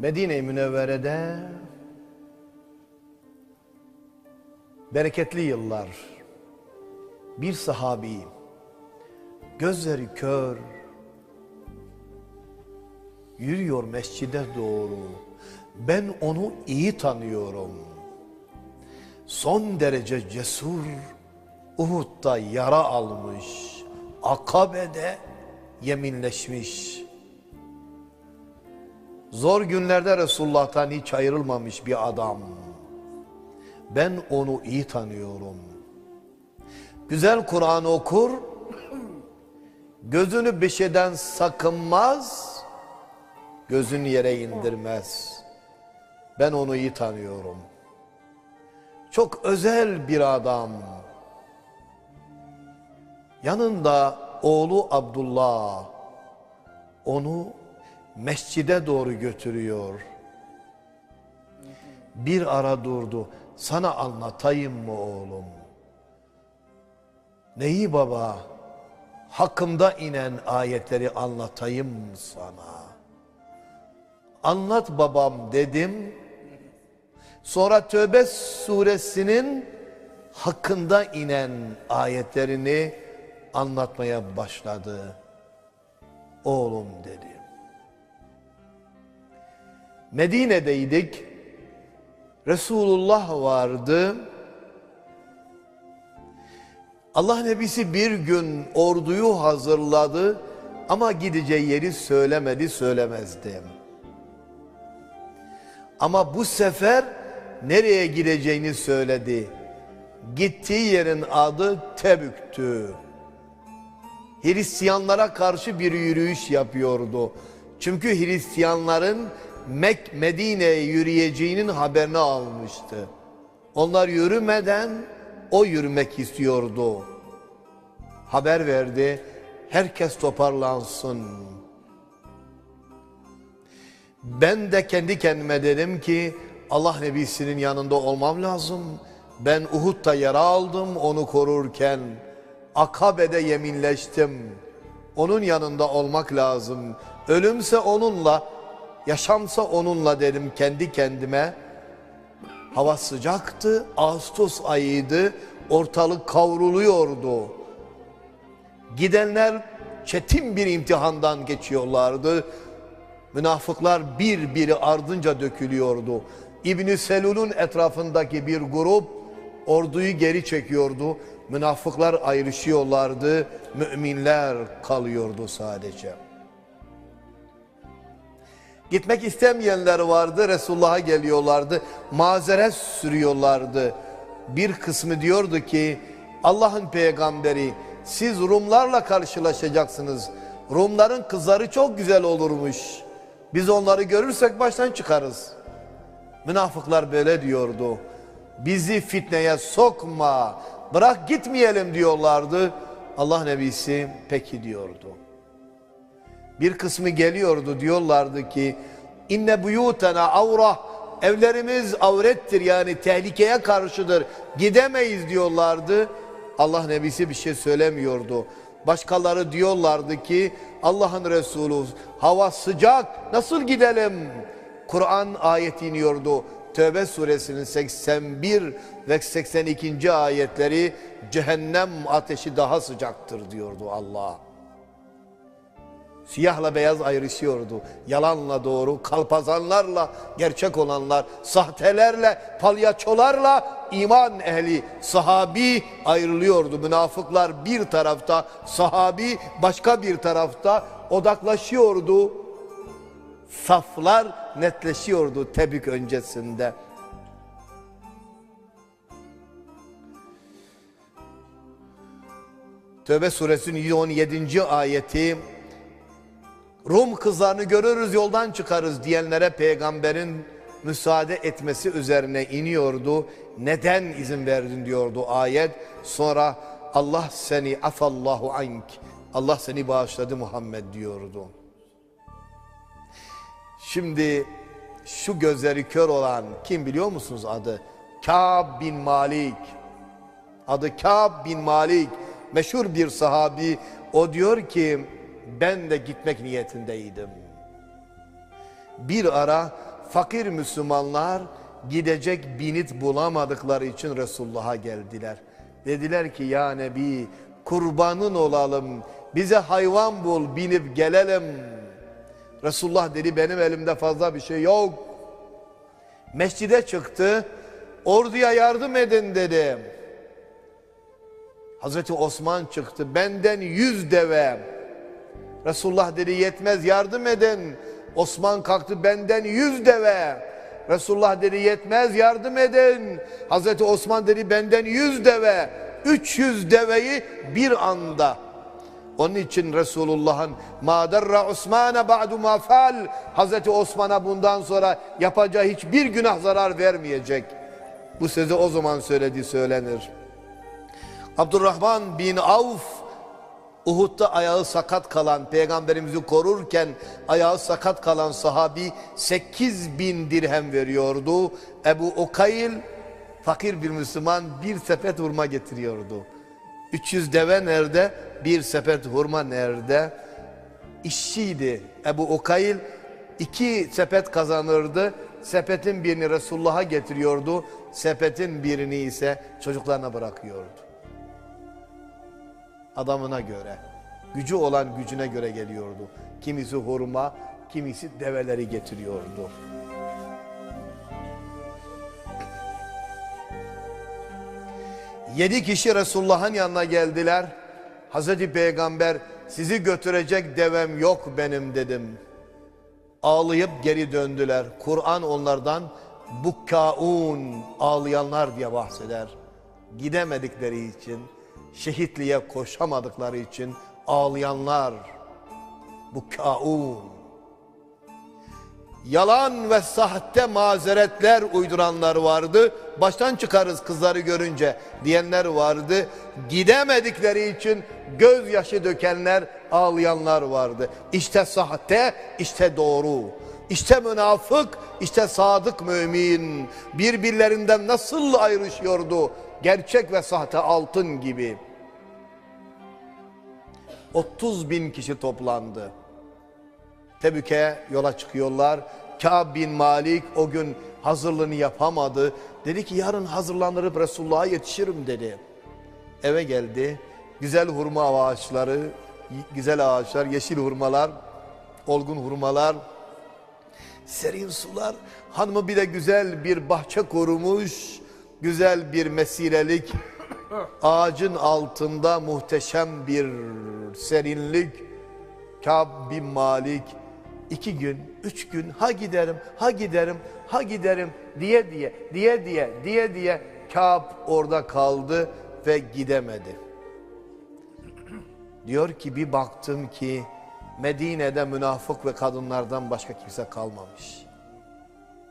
Medine-i Münevvere'de bereketli yıllar bir sahabi gözleri kör yürüyor mescide doğru. Ben onu iyi tanıyorum. Son derece cesur Uhud'da yara almış. Akabe'de yeminleşmiş. Zor günlerde Resulullah'tan hiç ayrılmamış bir adam. Ben onu iyi tanıyorum. Güzel Kur'an okur, gözünü bir şeyden sakınmaz, gözünü yere indirmez. Ben onu iyi tanıyorum. Çok özel bir adam. Yanında oğlu Abdullah onu mescide doğru götürüyor. Bir ara durdu. Sana anlatayım mı oğlum? Neyi baba? Hakkımda inen ayetleri anlatayım sana? Anlat babam dedim. Sonra Tövbe suresinin hakkında inen ayetlerini anlatmaya başladı. Oğlum dedi. Medine'deydik. Resulullah vardı. Allah Nebisi bir gün orduyu hazırladı ama gideceği yeri söylemedi söylemezdi. Ama bu sefer nereye gideceğini söyledi. Gittiği yerin adı Tebük'tü. Hristiyanlara karşı bir yürüyüş yapıyordu. Çünkü Hristiyanların Mek Medine'ye yürüyeceğinin haberini almıştı. Onlar yürümeden o yürümek istiyordu. Haber verdi. Herkes toparlansın. Ben de kendi kendime dedim ki Allah Nebisi'nin yanında olmam lazım. Ben Uhud'da yara aldım onu korurken. Akabe'de yeminleştim. Onun yanında olmak lazım. Ölümse onunla, yaşamsa onunla dedim kendi kendime. Hava sıcaktı, Ağustos ayıydı, ortalık kavruluyordu. Gidenler çetin bir imtihandan geçiyorlardı. Münafıklar bir biri ardınca dökülüyordu. İbn Selul'un etrafındaki bir grup orduyu geri çekiyordu. Münafıklar ayrışıyorlardı. Müminler kalıyordu sadece. Gitmek istemeyenler vardı. Resulullah'a geliyorlardı. Mazeret sürüyorlardı. Bir kısmı diyordu ki Allah'ın peygamberi siz Rumlarla karşılaşacaksınız. Rumların kızları çok güzel olurmuş. Biz onları görürsek baştan çıkarız. Münafıklar böyle diyordu. Bizi fitneye sokma. Bırak gitmeyelim diyorlardı. Allah Nebisi peki diyordu. Bir kısmı geliyordu diyorlardı ki inne buyutena avra evlerimiz avrettir yani tehlikeye karşıdır gidemeyiz diyorlardı. Allah Nebisi bir şey söylemiyordu. Başkaları diyorlardı ki Allah'ın Resulü hava sıcak nasıl gidelim? Kur'an ayeti iniyordu. Tövbe suresinin 81 ve 82. ayetleri cehennem ateşi daha sıcaktır diyordu Allah. Siyahla beyaz ayrışıyordu. Yalanla doğru, kalpazanlarla gerçek olanlar, sahtelerle, palyaçolarla iman ehli, sahabi ayrılıyordu. Münafıklar bir tarafta, sahabi başka bir tarafta odaklaşıyordu. Saflar netleşiyordu Tebük öncesinde. Tövbe suresinin 117. ayeti Rum kızlarını görürüz yoldan çıkarız diyenlere peygamberin müsaade etmesi üzerine iniyordu. Neden izin verdin diyordu ayet. Sonra Allah seni afallahu ank. Allah seni bağışladı Muhammed diyordu. Şimdi şu gözleri kör olan kim biliyor musunuz adı? Kâb bin Malik. Adı Kâb bin Malik. Meşhur bir sahabi. O diyor ki ben de gitmek niyetindeydim. Bir ara fakir Müslümanlar gidecek binit bulamadıkları için Resulullah'a geldiler. Dediler ki ya Nebi kurbanın olalım bize hayvan bul binip gelelim. Resulullah dedi benim elimde fazla bir şey yok. Mescide çıktı orduya yardım edin dedi. Hazreti Osman çıktı benden yüz deve. Resulullah dedi yetmez yardım edin. Osman kalktı benden yüz deve. Resulullah dedi yetmez yardım edin. Hazreti Osman dedi benden yüz deve. 300 deveyi bir anda. Onun için Resulullah'ın madarra Osman'a ba'du ma fal Hazreti Osman'a bundan sonra yapacağı hiçbir günah zarar vermeyecek. Bu sözü o zaman söylediği söylenir. Abdurrahman bin Avf Uhud'da ayağı sakat kalan peygamberimizi korurken ayağı sakat kalan sahabi 8 bin dirhem veriyordu. Ebu Ukayl fakir bir Müslüman bir sepet hurma getiriyordu. 300 deve nerede? Bir sepet hurma nerede? İşçiydi Ebu Ukayl iki sepet kazanırdı. Sepetin birini Resulullah'a getiriyordu. Sepetin birini ise çocuklarına bırakıyordu adamına göre, gücü olan gücüne göre geliyordu. Kimisi hurma, kimisi develeri getiriyordu. Yedi kişi Resulullah'ın yanına geldiler. Hazreti Peygamber sizi götürecek devem yok benim dedim. Ağlayıp geri döndüler. Kur'an onlardan bukkaun ağlayanlar diye bahseder. Gidemedikleri için şehitliğe koşamadıkları için ağlayanlar bu kaun. Yalan ve sahte mazeretler uyduranlar vardı. Baştan çıkarız kızları görünce diyenler vardı. Gidemedikleri için gözyaşı dökenler ağlayanlar vardı. İşte sahte işte doğru. İşte münafık, işte sadık mümin. Birbirlerinden nasıl ayrışıyordu gerçek ve sahte altın gibi. 30 bin kişi toplandı. Tebük'e yola çıkıyorlar. Kâb bin Malik o gün hazırlığını yapamadı. Dedi ki yarın hazırlanırıp Resulullah'a yetişirim dedi. Eve geldi. Güzel hurma ağaçları, güzel ağaçlar, yeşil hurmalar, olgun hurmalar, serin sular. Hanımı bir de güzel bir bahçe kurmuş güzel bir mesirelik, ağacın altında muhteşem bir serinlik, Kâb bin Malik iki gün, üç gün ha giderim, ha giderim, ha giderim diye diye, diye diye, diye diye Kâb orada kaldı ve gidemedi. Diyor ki bir baktım ki Medine'de münafık ve kadınlardan başka kimse kalmamış.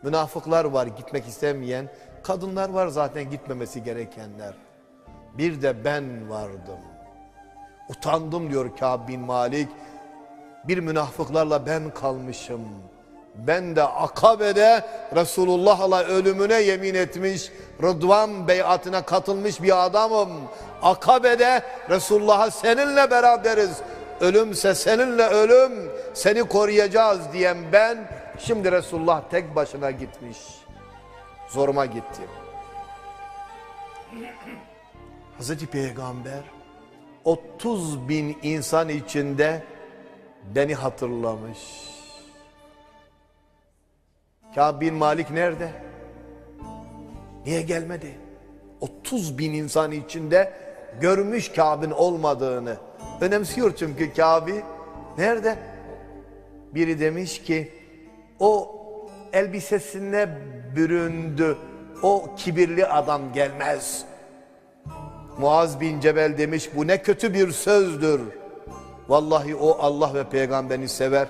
Münafıklar var gitmek istemeyen, Kadınlar var zaten gitmemesi gerekenler. Bir de ben vardım. Utandım diyor Kâb bin Malik. Bir münafıklarla ben kalmışım. Ben de Akabe'de Resulullah'la ölümüne yemin etmiş, Rıdvan beyatına katılmış bir adamım. Akabe'de Resulullah'a seninle beraberiz. Ölümse seninle ölüm, seni koruyacağız diyen ben, şimdi Resulullah tek başına gitmiş zoruma gitti. Hazreti Peygamber 30 bin insan içinde beni hatırlamış. Kâb bin Malik nerede? Niye gelmedi? 30 bin insan içinde görmüş Kâb'in olmadığını. Önemsiyor çünkü Kâb'i. Nerede? Biri demiş ki o elbisesine büründü. O kibirli adam gelmez. Muaz bin Cebel demiş bu ne kötü bir sözdür. Vallahi o Allah ve peygamberini sever.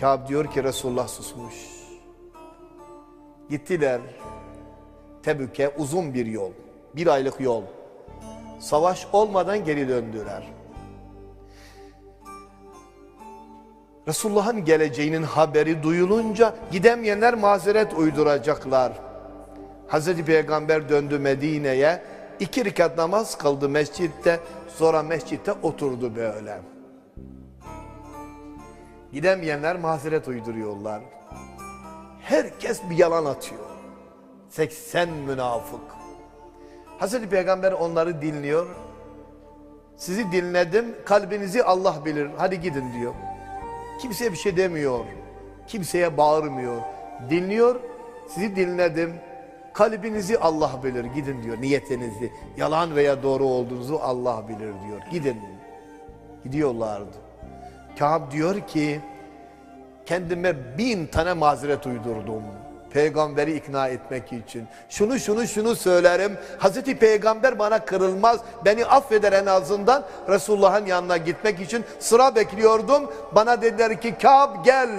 Kâb diyor ki Resulullah susmuş. Gittiler Tebük'e uzun bir yol. Bir aylık yol. Savaş olmadan geri döndüler. Resulullah'ın geleceğinin haberi duyulunca gidemeyenler mazeret uyduracaklar. Hazreti Peygamber döndü Medine'ye. iki rekat namaz kıldı mescitte. Sonra mescitte oturdu böyle. Gidemeyenler mazeret uyduruyorlar. Herkes bir yalan atıyor. 80 münafık. Hazreti Peygamber onları dinliyor. Sizi dinledim, kalbinizi Allah bilir. Hadi gidin diyor. Kimseye bir şey demiyor. Kimseye bağırmıyor. Dinliyor, sizi dinledim. Kalbinizi Allah bilir. Gidin diyor niyetinizi. Yalan veya doğru olduğunuzu Allah bilir diyor. Gidin. Gidiyorlardı. Kâb diyor ki kendime bin tane mazeret uydurdum. Peygamberi ikna etmek için. Şunu şunu şunu söylerim. Hazreti Peygamber bana kırılmaz. Beni affeder en azından. Resulullah'ın yanına gitmek için sıra bekliyordum. Bana dediler ki Kâb gel.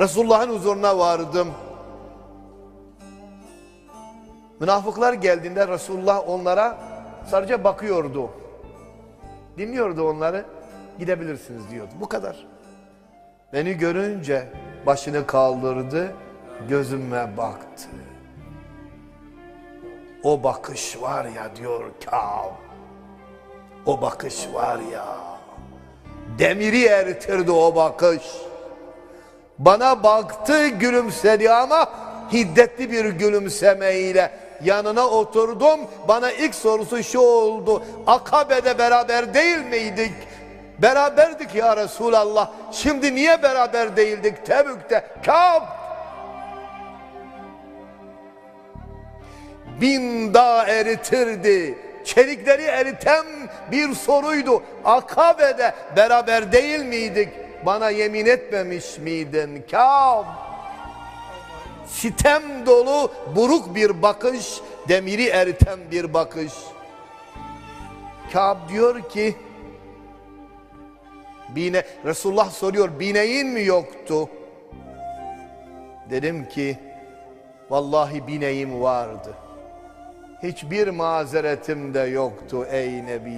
Resulullah'ın huzuruna vardım. Münafıklar geldiğinde Resulullah onlara sadece bakıyordu. Dinliyordu onları. Gidebilirsiniz diyordu. Bu kadar. Beni görünce başını kaldırdı, gözüme baktı. O bakış var ya diyor Kâb. O bakış var ya. Demiri eritirdi o bakış. Bana baktı gülümsedi ama hiddetli bir gülümsemeyle yanına oturdum. Bana ilk sorusu şu oldu. Akabe'de beraber değil miydik? Beraberdik ya Resulallah. Şimdi niye beraber değildik Tebük'te? Kâb! Bin dağ eritirdi. Çelikleri eriten bir soruydu. Akabe'de beraber değil miydik? Bana yemin etmemiş miydin Kâb? Sitem dolu buruk bir bakış, demiri eriten bir bakış. Kâb diyor ki, Bine, Resulullah soruyor bineğin mi yoktu? Dedim ki vallahi bineğim vardı. Hiçbir mazeretim de yoktu ey Nebi.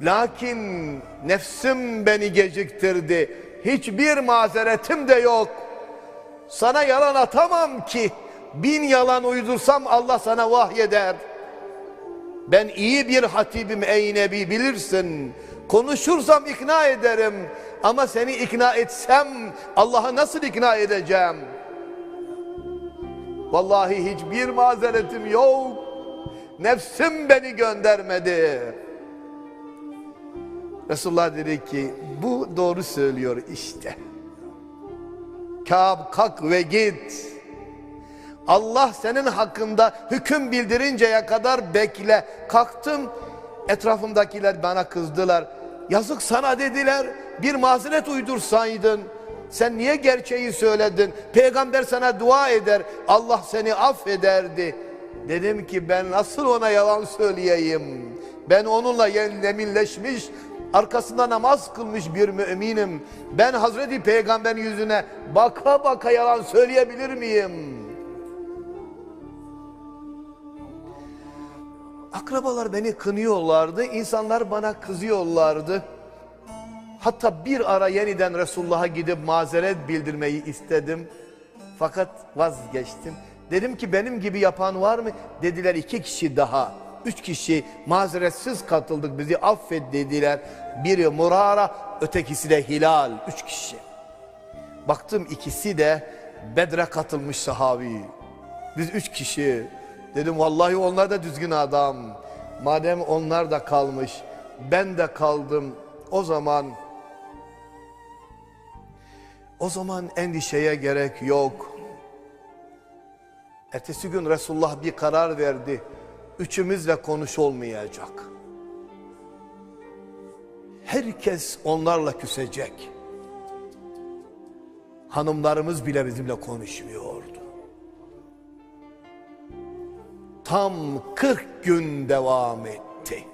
Lakin nefsim beni geciktirdi. Hiçbir mazeretim de yok. Sana yalan atamam ki. Bin yalan uydursam Allah sana vahyeder. Ben iyi bir hatibim ey Nebi bilirsin. Konuşursam ikna ederim. Ama seni ikna etsem Allah'ı nasıl ikna edeceğim? Vallahi hiçbir mazeretim yok. Nefsim beni göndermedi. Resulullah dedi ki bu doğru söylüyor işte. Kâb kalk ve git. Allah senin hakkında hüküm bildirinceye kadar bekle. Kalktım etrafımdakiler bana kızdılar. Yazık sana dediler bir mazeret uydursaydın. Sen niye gerçeği söyledin? Peygamber sana dua eder. Allah seni affederdi. Dedim ki ben nasıl ona yalan söyleyeyim? Ben onunla yeminleşmiş, arkasında namaz kılmış bir müminim. Ben Hazreti Peygamber'in yüzüne baka baka yalan söyleyebilir miyim? Akrabalar beni kınıyorlardı, insanlar bana kızıyorlardı. Hatta bir ara yeniden Resulullah'a gidip mazeret bildirmeyi istedim. Fakat vazgeçtim. Dedim ki benim gibi yapan var mı? Dediler iki kişi daha. Üç kişi mazeretsiz katıldık bizi affet dediler. Biri Murara, ötekisi de Hilal. Üç kişi. Baktım ikisi de Bedre katılmış sahabi. Biz üç kişi. Dedim vallahi onlar da düzgün adam. Madem onlar da kalmış, ben de kaldım. O zaman o zaman endişeye gerek yok. Ertesi gün Resulullah bir karar verdi. Üçümüzle konuş olmayacak. Herkes onlarla küsecek. Hanımlarımız bile bizimle konuşmuyordu. Tam 40 gün devam etti.